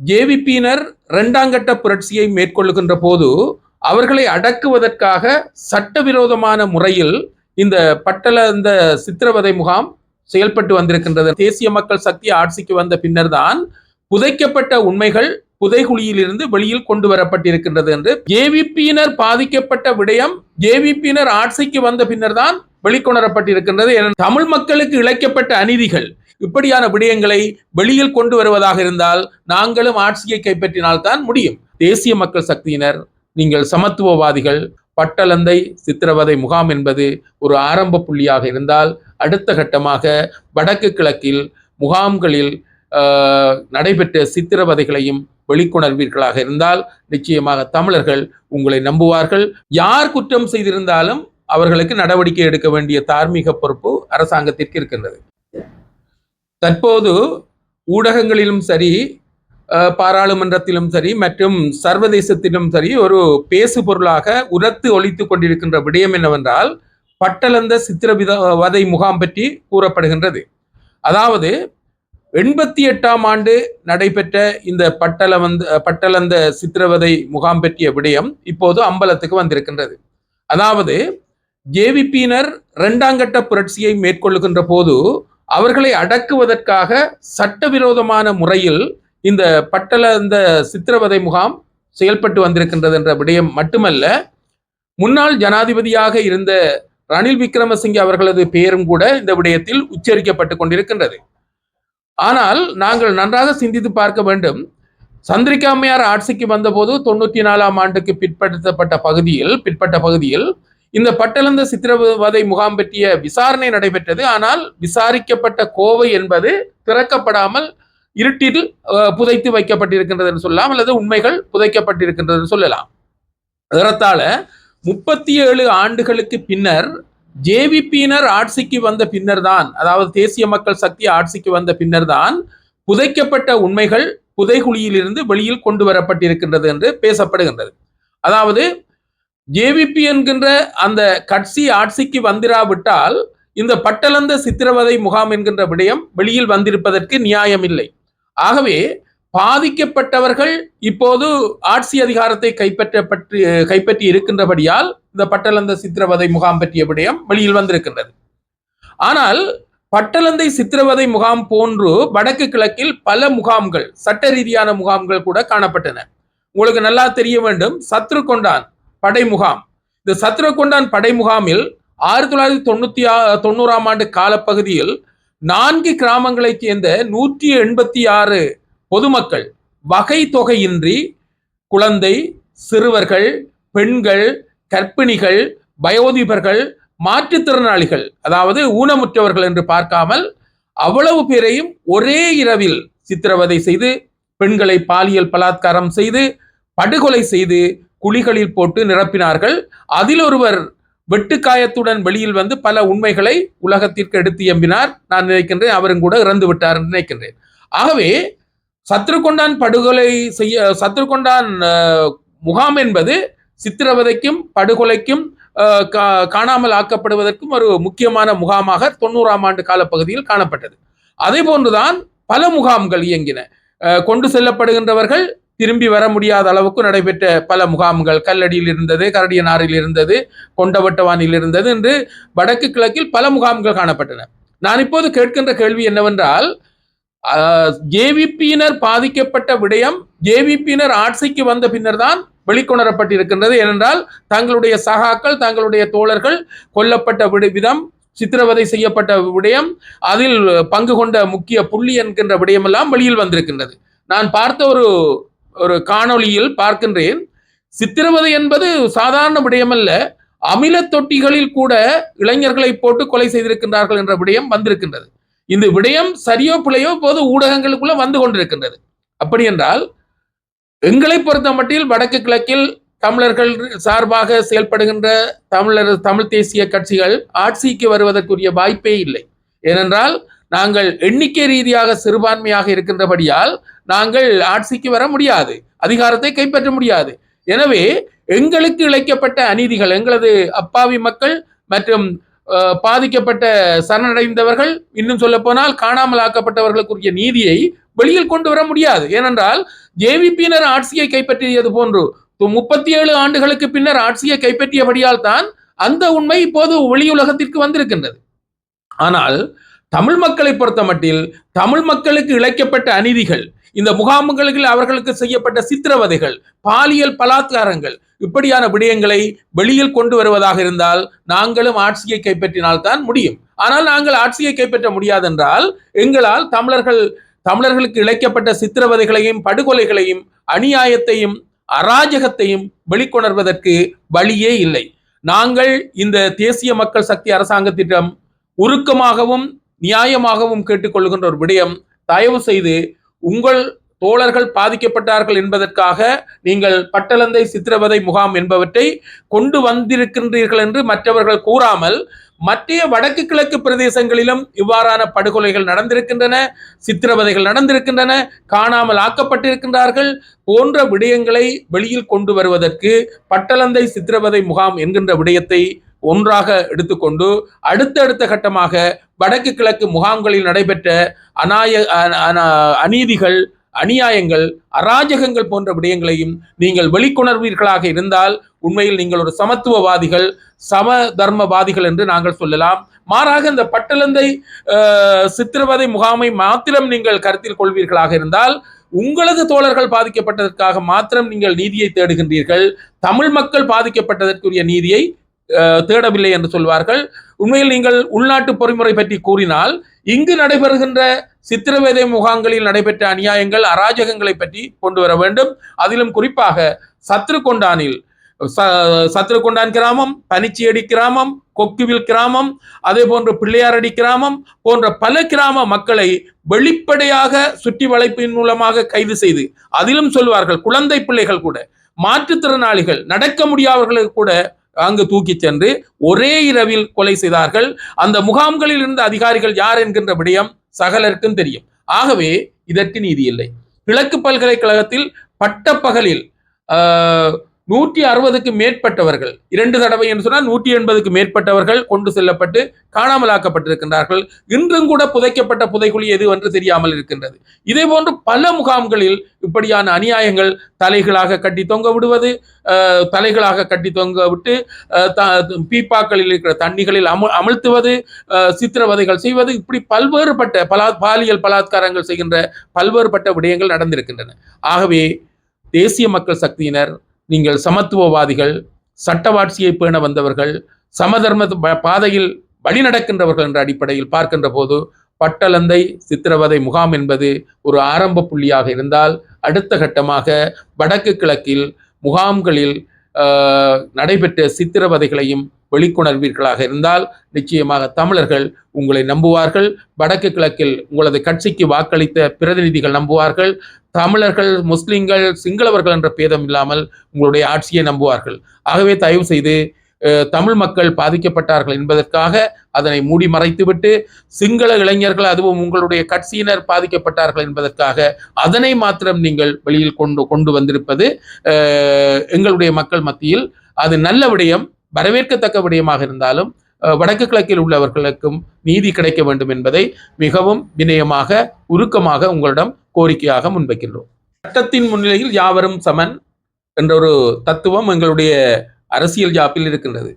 ஜேவிபியினர் இரண்டாங்கட்ட புரட்சியை மேற்கொள்ளுகின்ற போது அவர்களை அடக்குவதற்காக சட்டவிரோதமான முறையில் இந்த பட்டல இந்த சித்திரவதை முகாம் செயல்பட்டு வந்திருக்கின்றது. தேசிய மக்கள் சக்தி ஆட்சிக்கு வந்த பின்னர் தான் புதைக்கப்பட்ட உண்மைகள் புதைகுழியிலிருந்து வெளியில் கொண்டு வரப்பட்டிருக்கின்றது என்று. ஜேவிபியினர் பாதிக்கப்பட்ட விடயம் ஜேவிபியினர் ஆட்சிக்கு வந்த பின்னர் தான் வெளிக்கொணரப்பட்டிருக்கின்றது. என தமிழ் மக்களுக்கு இழைக்கப்பட்ட அநீதிகள் இப்படியான விடயங்களை வெளியில் கொண்டு வருவதாக இருந்தால் நாங்களும் ஆட்சியை கைப்பற்றினால்தான் முடியும். தேசிய மக்கள் சக்தியினர் நீங்கள் சமத்துவவாதிகள் பட்டலந்தை சித்திரவதை முகாம் என்பது ஒரு ஆரம்ப புள்ளியாக இருந்தால் அடுத்த கட்டமாக வடக்கு கிழக்கில் முகாம்களில் நடைபெற்ற சித்திரவதைகளையும் வெளிக்கொணர்வீர்களாக இருந்தால் நிச்சயமாக தமிழர்கள் உங்களை நம்புவார்கள். யார் குற்றம் செய்திருந்தாலும் அவர்களுக்கு நடவடிக்கை எடுக்க வேண்டிய தார்மீக பொறுப்பு அரசாங்கத்திற்கு இருக்கின்றது. தற்போது ஊடகங்களிலும் சரி பாராளுமன்றத்திலும் சரி மற்றும் சர்வதேசத்திலும் சரி ஒரு பேசு பொருளாக உரத்து ஒழித்துக் கொண்டிருக்கின்ற விடயம் என்னவென்றால் பட்டலந்த சித்திரவித வதை முகாம் பற்றி கூறப்படுகின்றது. அதாவது எண்பத்தி எட்டாம் ஆண்டு நடைபெற்ற இந்த பட்டல வந்து பட்டலந்த சித்திரவதை முகாம் பற்றிய விடயம் இப்போது அம்பலத்துக்கு வந்திருக்கின்றது. அதாவது ஜேவிபியினர் இரண்டாங்கட்ட புரட்சியை மேற்கொள்ளுகின்ற போது அவர்களை அடக்குவதற்காக சட்டவிரோதமான முறையில் இந்த பட்டள இந்த சித்திரவதை முகாம் செயல்பட்டு வந்திருக்கின்றது என்ற விடயம் மட்டுமல்ல முன்னாள் ஜனாதிபதியாக இருந்த ரணில் விக்ரமசிங்கே அவர்களது பெயரும் கூட இந்த விடயத்தில் உச்சரிக்கப்பட்டு கொண்டிருக்கின்றது. ஆனால் நாங்கள் நன்றாக சிந்தித்து பார்க்க வேண்டும். சந்திரிகாமையார் ஆட்சிக்கு வந்தபோது தொண்ணூற்றி நாலாம் ஆண்டுக்கு பிற்படுத்தப்பட்ட பகுதியில் பிற்பட்ட பகுதியில் இந்த பட்டளந்த சித்திரவதை முகாம் பற்றிய விசாரணை நடைபெற்றது. ஆனால் விசாரிக்கப்பட்ட கோவை என்பது திறக்கப்படாமல் இருட்டில் புதைத்து வைக்கப்பட்டிருக்கின்றது என்று சொல்லலாம். அல்லது உண்மைகள் புதைக்கப்பட்டிருக்கின்றது என்று சொல்லலாம். ஏறத்தாழ முப்பத்தி ஏழு ஆண்டுகளுக்கு பின்னர் ஜேவிபியினர் ஆட்சிக்கு வந்த பின்னர் தான் அதாவது தேசிய மக்கள் சக்தி ஆட்சிக்கு வந்த பின்னர்தான் புதைக்கப்பட்ட உண்மைகள் புதைகுழியிலிருந்து வெளியில் கொண்டு வரப்பட்டிருக்கின்றது என்று பேசப்படுகின்றது. அதாவது ஜேவிபி என்கின்ற அந்த கட்சி ஆட்சிக்கு வந்திராவிட்டால் இந்த பட்டலந்த சித்திரவதை முகாம் என்கின்ற விடயம் வெளியில் வந்திருப்பதற்கு நியாயம் இல்லை ஆகவே பாதிக்கப்பட்டவர்கள் இப்போது ஆட்சி அதிகாரத்தை கைப்பற்றப்பட்டு கைப்பற்றி இருக்கின்றபடியால் இந்த பட்டலந்த சித்திரவதை முகாம் பற்றிய விடயம் வெளியில் வந்திருக்கின்றது. ஆனால் பட்டலந்தை சித்திரவதை முகாம் போன்று வடக்கு கிழக்கில் பல முகாம்கள் சட்ட ரீதியான முகாம்கள் கூட காணப்பட்டன. உங்களுக்கு நல்லா தெரிய வேண்டும் சத்ரு கொண்டான் படை முகாம் இந்த சத்ரகுண்டான் படை முகாமில் ஆயிரத்தி தொள்ளாயிரத்தி தொண்ணூத்தி ஆ- தொண்ணூறாம் ஆண்டு காலப்பகுதியில் நான்கு கிராமங்களைச் சேர்ந்த நூற்றி எண்பத்தி ஆறு பொதுமக்கள் வகை தொகையின்றி குழந்தை சிறுவர்கள் பெண்கள் கர்ப்பிணிகள் வயோதிபர்கள் மாற்றுத்திறனாளிகள் அதாவது ஊனமுற்றவர்கள் என்று பார்க்காமல் அவ்வளவு பேரையும் ஒரே இரவில் சித்திரவதை செய்து பெண்களை பாலியல் பலாத்காரம் செய்து படுகொலை செய்து குழிகளில் போட்டு நிரப்பினார்கள். அதில் ஒருவர் வெட்டுக்காயத்துடன் வெளியில் வந்து பல உண்மைகளை உலகத்திற்கு எடுத்து எம்பினார். நான் நினைக்கின்றேன் அவரும் கூட இறந்து விட்டார் நினைக்கின்றேன். ஆகவே சத்ருகொண்டான் படுகொலை செய்ய சத்ருகொண்டான் முகாம் என்பது சித்திரவதைக்கும் படுகொலைக்கும் கா- காணாமல் ஆக்கப்படுவதற்கும் ஒரு முக்கியமான முகாமாக தொண்ணூறாம் ஆண்டு காலப்பகுதியில் காணப்பட்டது. அதே போன்றுதான் பல முகாம்கள் இயங்கின. கொண்டு செல்லப்படுகின்றவர்கள் திரும்பி வர முடியாத அளவுக்கு நடைபெற்ற பல முகாம்கள். கல்லடியில் இருந்தது கரடியனாரில் இருந்தது கொண்டவட்டவானில் இருந்தது என்று வடக்கு கிழக்கில் பல முகாம்கள் காணப்பட்டன. நான் இப்போது கேட்கின்ற கேள்வி என்னவென்றால் ஜேவிபியினர் பாதிக்கப்பட்ட விடயம் ஜேவிபியினர் ஆட்சிக்கு வந்த பின்னர் தான் வெளிக்கொணரப்பட்டிருக்கின்றது. ஏனென்றால் தங்களுடைய சகாக்கள் தங்களுடைய தோழர்கள் கொல்லப்பட்ட விடு விதம் சித்திரவதை செய்யப்பட்ட விடயம் அதில் பங்கு கொண்ட முக்கிய புள்ளி என்கின்ற விடயமெல்லாம் வெளியில் வந்திருக்கின்றது. நான் பார்த்த ஒரு ஒரு காணொளியில் பார்க்கின்றேன். சித்திரவதை என்பது சாதாரண விடயமல்ல. அமில தொட்டிகளில் கூட இளைஞர்களை போட்டு கொலை செய்திருக்கின்றார்கள் என்ற விடயம் வந்திருக்கின்றது. இந்த விடயம் சரியோ பிழையோ போது ஊடகங்களுக்குள்ள வந்து கொண்டிருக்கின்றது. அப்படி என்றால் எங்களை பொறுத்த மட்டில் வடக்கு கிழக்கில் தமிழர்கள் சார்பாக செயல்படுகின்ற தமிழர் தமிழ் தேசிய கட்சிகள் ஆட்சிக்கு வருவதற்குரிய வாய்ப்பே இல்லை. ஏனென்றால் நாங்கள் எண்ணிக்கை ரீதியாக சிறுபான்மையாக இருக்கின்றபடியால் நாங்கள் ஆட்சிக்கு வர முடியாது அதிகாரத்தை கைப்பற்ற முடியாது. எனவே எங்களுக்கு இழைக்கப்பட்ட அநீதிகள் எங்களது அப்பாவி மக்கள் மற்றும் பாதிக்கப்பட்ட சரணடைந்தவர்கள் இன்னும் சொல்ல போனால் காணாமல் ஆக்கப்பட்டவர்களுக்குரிய நீதியை வெளியில் கொண்டு வர முடியாது. ஏனென்றால் ஜேவிபியினர் ஆட்சியை கைப்பற்றியது போன்று முப்பத்தி ஏழு ஆண்டுகளுக்கு பின்னர் ஆட்சியை கைப்பற்றியபடியால் தான் அந்த உண்மை இப்போது வெளியுலகத்திற்கு வந்திருக்கின்றது. ஆனால் தமிழ் மக்களை பொறுத்த மட்டில் தமிழ் மக்களுக்கு இழைக்கப்பட்ட அநீதிகள் இந்த முகாம்களில் அவர்களுக்கு செய்யப்பட்ட சித்திரவதைகள் பாலியல் பலாத்காரங்கள் இப்படியான விடயங்களை வெளியில் கொண்டு வருவதாக இருந்தால் நாங்களும் ஆட்சியை கைப்பற்றினால்தான் முடியும். ஆனால் நாங்கள் ஆட்சியை கைப்பற்ற முடியாதென்றால் எங்களால் தமிழர்கள் தமிழர்களுக்கு இழைக்கப்பட்ட சித்திரவதைகளையும் படுகொலைகளையும் அநியாயத்தையும் அராஜகத்தையும் வெளிக்கொணர்வதற்கு வழியே இல்லை. நாங்கள் இந்த தேசிய மக்கள் சக்தி அரசாங்கத்திடம் உருக்கமாகவும் நியாயமாகவும் கேட்டுக்கொள்கின்ற ஒரு விடயம். தயவு செய்து உங்கள் தோழர்கள் பாதிக்கப்பட்டார்கள் என்பதற்காக நீங்கள் பட்டலந்தை சித்திரவதை முகாம் என்பவற்றை கொண்டு வந்திருக்கின்றீர்கள் என்று மற்றவர்கள் கூறாமல் மற்ற வடக்கு கிழக்கு பிரதேசங்களிலும் இவ்வாறான படுகொலைகள் நடந்திருக்கின்றன சித்திரவதைகள் நடந்திருக்கின்றன காணாமல் ஆக்கப்பட்டிருக்கின்றார்கள் போன்ற விடயங்களை வெளியில் கொண்டு வருவதற்கு பட்டலந்தை சித்திரவதை முகாம் என்கின்ற விடயத்தை ஒன்றாக எடுத்துக்கொண்டு அடுத்தடுத்த கட்டமாக வடக்கு கிழக்கு முகாம்களில் நடைபெற்ற அநாய அநீதிகள் அநியாயங்கள் அராஜகங்கள் போன்ற விடயங்களையும் நீங்கள் வெளிக்கொணர்வீர்களாக இருந்தால் உண்மையில் நீங்கள் ஒரு சமத்துவவாதிகள் சம தர்மவாதிகள் என்று நாங்கள் சொல்லலாம். மாறாக இந்த பட்டலந்தை சித்திரவதை முகாமை மாத்திரம் நீங்கள் கருத்தில் கொள்வீர்களாக இருந்தால் உங்களது தோழர்கள் பாதிக்கப்பட்டதற்காக மாத்திரம் நீங்கள் நீதியை தேடுகின்றீர்கள். தமிழ் மக்கள் பாதிக்கப்பட்டதற்குரிய நீதியை தேடவில்லை என்று சொல்வார்கள். உண்மையில் நீங்கள் உள்நாட்டு பொறிமுறை பற்றி கூறினால் இங்கு நடைபெறுகின்ற சித்திரவேதை முகாம்களில் நடைபெற்ற அநியாயங்கள் அராஜகங்களை பற்றி கொண்டு வர வேண்டும். அதிலும் குறிப்பாக சத்ருகொண்டானில் ச- சத்ருகொண்டான் கிராமம் பனிச்சியடி கிராமம் கொக்குவில் கிராமம் அதே போன்ற பிள்ளையாரடி கிராமம் போன்ற பல கிராம மக்களை வெளிப்படையாக சுற்றி வளைப்பின் மூலமாக கைது செய்து அதிலும் சொல்வார்கள் குழந்தை பிள்ளைகள் கூட மாற்றுத்திறனாளிகள் நடக்க முடியாதவர்களுக்கு கூட அங்கு தூக்கிச் சென்று ஒரே இரவில் கொலை செய்தார்கள். அந்த முகாம்களில் இருந்த அதிகாரிகள் யார் என்கின்ற விடயம் சகலருக்கும் தெரியும். ஆகவே இதற்கு நீதி இல்லை. கிழக்கு பல்கலைக்கழகத்தில் பட்டப்பகலில் ஆஹ், நூற்றி அறுபதுக்கு மேற்பட்டவர்கள். இரண்டு தடவை என்று சொன்னால் நூற்றி எண்பதுக்கு மேற்பட்டவர்கள் கொண்டு செல்லப்பட்டு காணாமலாக்கப்பட்டிருக்கின்றார்கள். இன்றும் கூட புதைக்கப்பட்ட புதைக்குழி எது என்று தெரியாமல் இருக்கின்றது. இதே போன்று பல முகாம்களில் இப்படியான அநியாயங்கள் தலைகளாக கட்டி தொங்க விடுவது தலைகளாக கட்டி தொங்க விட்டு த- பீப்பாக்களில் இருக்கிற தண்ணிகளில் அமு அமழ்த்துவது சித்திரவதைகள் செய்வது இப்படி பல்வேறுபட்ட பலா பாலியல் பலாத்காரங்கள் செய்கின்ற பல்வேறுபட்ட விடயங்கள் நடந்திருக்கின்றன. ஆகவே தேசிய மக்கள் சக்தியினர் நீங்கள் சமத்துவவாதிகள் சட்டவாட்சியை பேண வந்தவர்கள் சமதர்ம பாதையில் வழி நடக்கின்றவர்கள் என்ற அடிப்படையில் பார்க்கின்ற போது பட்டலந்தை சித்திரவதை முகாம் என்பது ஒரு ஆரம்ப புள்ளியாக இருந்தால் அடுத்த கட்டமாக வடக்கு கிழக்கில் முகாம்களில் நடைபெற்ற சித்திரவதைகளையும் வெளிக்கொணர்வீர்களாக இருந்தால் நிச்சயமாக தமிழர்கள் உங்களை நம்புவார்கள். வடக்கு கிழக்கில் உங்களது கட்சிக்கு வாக்களித்த பிரதிநிதிகள் நம்புவார்கள். தமிழர்கள் முஸ்லிம்கள் சிங்களவர்கள் என்ற பேதம் இல்லாமல் உங்களுடைய ஆட்சியை நம்புவார்கள். ஆகவே தயவு செய்து தமிழ் மக்கள் பாதிக்கப்பட்டார்கள் என்பதற்காக அதனை மூடி மறைத்துவிட்டு சிங்கள இளைஞர்கள் அதுவும் உங்களுடைய கட்சியினர் பாதிக்கப்பட்டார்கள் என்பதற்காக அதனை மாத்திரம் நீங்கள் வெளியில் கொண்டு கொண்டு வந்திருப்பது எங்களுடைய மக்கள் மத்தியில் அது நல்ல விடயம் வரவேற்கத்தக்க விடயமாக இருந்தாலும் வடக்கு கிழக்கில் உள்ளவர்களுக்கும் நீதி கிடைக்க வேண்டும் என்பதை மிகவும் வினயமாக உருக்கமாக உங்களிடம் கோரிக்கையாக முன்வைக்கின்றோம். சட்டத்தின் முன்னிலையில் யாவரும் சமன் என்ற ஒரு தத்துவம் எங்களுடைய அரசியல் ஜாப்பில் இருக்கின்றது.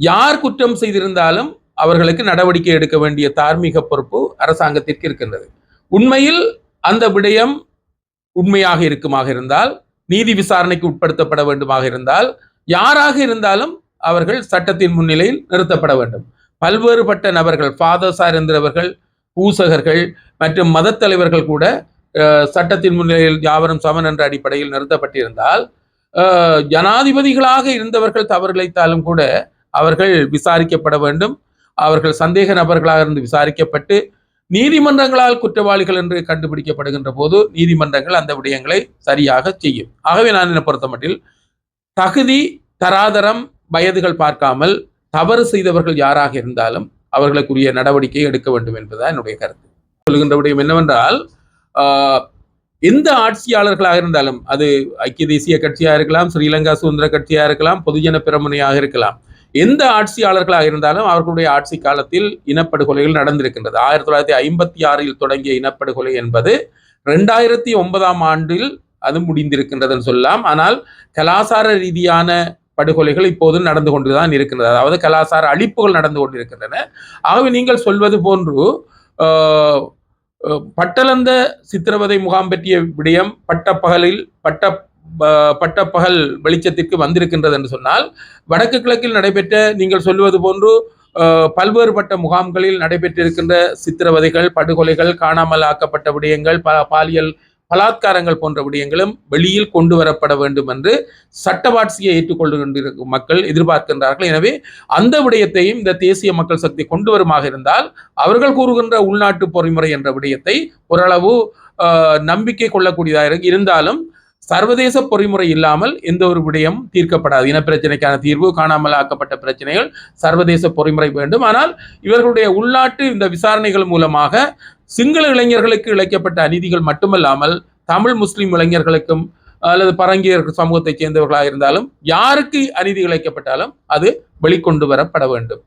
யார் குற்றம் செய்திருந்தாலும் அவர்களுக்கு நடவடிக்கை எடுக்க வேண்டிய தார்மீக பொறுப்பு அரசாங்கத்திற்கு இருக்கின்றது. உண்மையில் அந்த விடயம் உண்மையாக இருக்குமாக இருந்தால் நீதி விசாரணைக்கு உட்படுத்தப்பட வேண்டுமாக இருந்தால் யாராக இருந்தாலும் அவர்கள் சட்டத்தின் முன்னிலையில் நிறுத்தப்பட வேண்டும். பல்வேறுபட்ட நபர்கள் ஃபாதர் இருந்தவர்கள் பூசகர்கள் மற்றும் மதத்தலைவர்கள் கூட சட்டத்தின் முன்னிலையில் யாவரும் சமன் என்ற அடிப்படையில் நிறுத்தப்பட்டிருந்தால் ஜனாதிபதிகளாக இருந்தவர்கள் தவறுகளைத்தாலும் கூட அவர்கள் விசாரிக்கப்பட வேண்டும். அவர்கள் சந்தேக நபர்களாக இருந்து விசாரிக்கப்பட்டு நீதிமன்றங்களால் குற்றவாளிகள் என்று கண்டுபிடிக்கப்படுகின்ற போது நீதிமன்றங்கள் அந்த விடயங்களை சரியாக செய்யும். ஆகவே நான் என்னை பொறுத்தமட்டில் தகுதி தராதரம் வயதுகள் பார்க்காமல் தவறு செய்தவர்கள் யாராக இருந்தாலும் அவர்களுக்குரிய நடவடிக்கை எடுக்க வேண்டும் என்பதுதான் என்னுடைய கருத்து. சொல்கின்ற விடயம் என்னவென்றால் ஆஹ், எந்த ஆட்சியாளர்களாக இருந்தாலும் அது ஐக்கிய தேசிய கட்சியாக இருக்கலாம் ஸ்ரீலங்கா சுதந்திர கட்சியாக இருக்கலாம் பொதுஜன பிரமுனையாக இருக்கலாம் எந்த ஆட்சியாளர்களாக இருந்தாலும் அவர்களுடைய ஆட்சி காலத்தில் இனப்படுகொலைகள் நடந்திருக்கின்றது. ஆயிரத்தி தொள்ளாயிரத்தி ஐம்பத்தி ஆறில் தொடங்கிய இனப்படுகொலை என்பது ரெண்டாயிரத்தி ஒன்பதாம் ஆண்டில் அது முடிந்திருக்கின்றதுன்னு சொல்லலாம். ஆனால் கலாசார ரீதியான படுகொலைகள் இப்போது நடந்து கொண்டுதான் இருக்கின்றது அதாவது கலாச்சார அழிப்புகள் நடந்து கொண்டிருக்கின்றன. ஆகவே நீங்கள் சொல்வது போன்று பட்டலந்த பட்டளந்த சித்திரவதை முகாம் பற்றிய விடயம் பட்டப்பகலில் பட்ட பட்டப்பகல் வெளிச்சத்திற்கு வந்திருக்கின்றது என்று சொன்னால் வடக்கு கிழக்கில் நடைபெற்ற நீங்கள் சொல்வது போன்று பல்வேறுபட்ட முகாம்களில் நடைபெற்றிருக்கின்ற சித்திரவதைகள் படுகொலைகள் காணாமல் ஆக்கப்பட்ட விடயங்கள் ப பாலியல் பலாத்காரங்கள் போன்ற விடயங்களும் வெளியில் கொண்டு வரப்பட வேண்டும் என்று சட்டவாட்சியை ஏற்றுக்கொள்கின்றிருக்கும் மக்கள் எதிர்பார்க்கின்றார்கள். எனவே அந்த விடயத்தையும் இந்த தேசிய மக்கள் சக்தி கொண்டு வருமாக இருந்தால் அவர்கள் கூறுகின்ற உள்நாட்டு பொறிமுறை என்ற விடயத்தை ஓரளவு நம்பிக்கை கொள்ளக்கூடியதாக இருந்தாலும் சர்வதேச பொறிமுறை இல்லாமல் எந்த ஒரு விடயம் தீர்க்கப்படாது. இனப்பிரச்சனைக்கான தீர்வு காணாமல் ஆக்கப்பட்ட பிரச்சனைகள் சர்வதேச பொறிமுறை வேண்டும். ஆனால் இவர்களுடைய உள்நாட்டு இந்த விசாரணைகள் மூலமாக சிங்கள இளைஞர்களுக்கு இழைக்கப்பட்ட அநீதிகள் மட்டுமல்லாமல் தமிழ் முஸ்லிம் இளைஞர்களுக்கும் அல்லது பரங்கியர் சமூகத்தைச் சேர்ந்தவர்களாக இருந்தாலும் யாருக்கு அநீதி இழைக்கப்பட்டாலும் அது வெளிக்கொண்டு வரப்பட வேண்டும்.